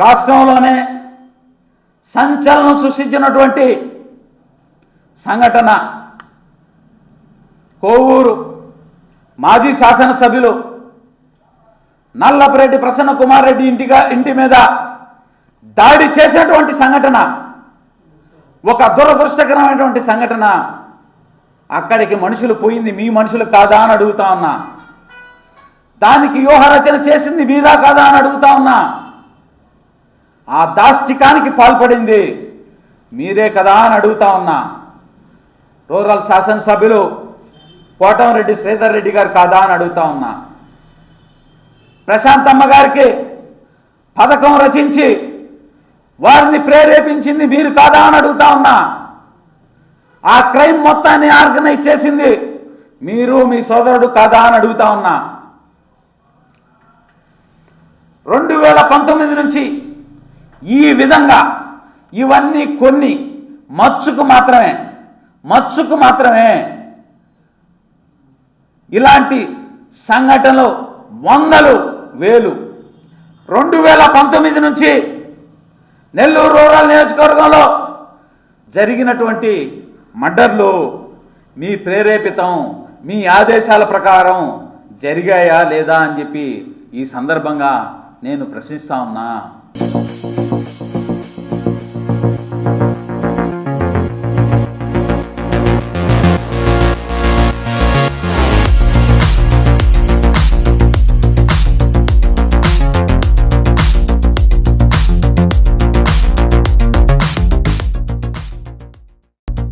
రాష్ట్రంలోనే సంచలనం సృష్టించినటువంటి సంఘటన. కోవూరు మాజీ శాసనసభ్యులు నల్లపరెడ్డి ప్రసన్న కుమార్ రెడ్డి ఇంటిగా ఇంటి మీద దాడి చేసినటువంటి సంఘటన. ఒక దురదృష్టకరమైనటువంటి సంఘటన. అక్కడికి మనుషులు పోయింది మీ మనుషులు కాదా అని అడుగుతా ఉన్నా. దానికి వ్యూహరచన చేసింది మీరా కాదా అని అడుగుతా ఉన్నా. ఆ దాష్టికానికి పాల్పడింది. మీరే కదా అని అడుగుతా ఉన్నా. రూరల్ శాసనసభ్యులు కోటంరెడ్డి శ్రీధర్ రెడ్డి గారు కాదా అని అడుగుతా ఉన్నా. ప్రశాంతమ్మ గారికి పథకం రచించి వారిని ప్రేరేపించింది మీరు కాదా అని అడుగుతా ఉన్నా. ఆ క్రైమ్ మొత్తాన్ని ఆర్గనైజ్ చేసింది మీరు మీ సోదరుడు కాదా అని అడుగుతా ఉన్నా. రెండు వేల పంతొమ్మిది నుంచి ఈ విధంగా ఇవన్నీ కొన్ని. మచ్చుకు మాత్రమే. మచ్చుకు మాత్రమే. ఇలాంటి సంఘటనలు వందలు వేలు. రెండు వేల పంతొమ్మిది నుంచి నెల్లూరు రూరల్ నియోజకవర్గంలో జరిగినటువంటి మర్డర్లు మీ ప్రేరేపితం మీ ఆదేశాల ప్రకారం జరిగాయా లేదా అని చెప్పి ఈ సందర్భంగా నేను ప్రశ్నిస్తా ఉన్నా.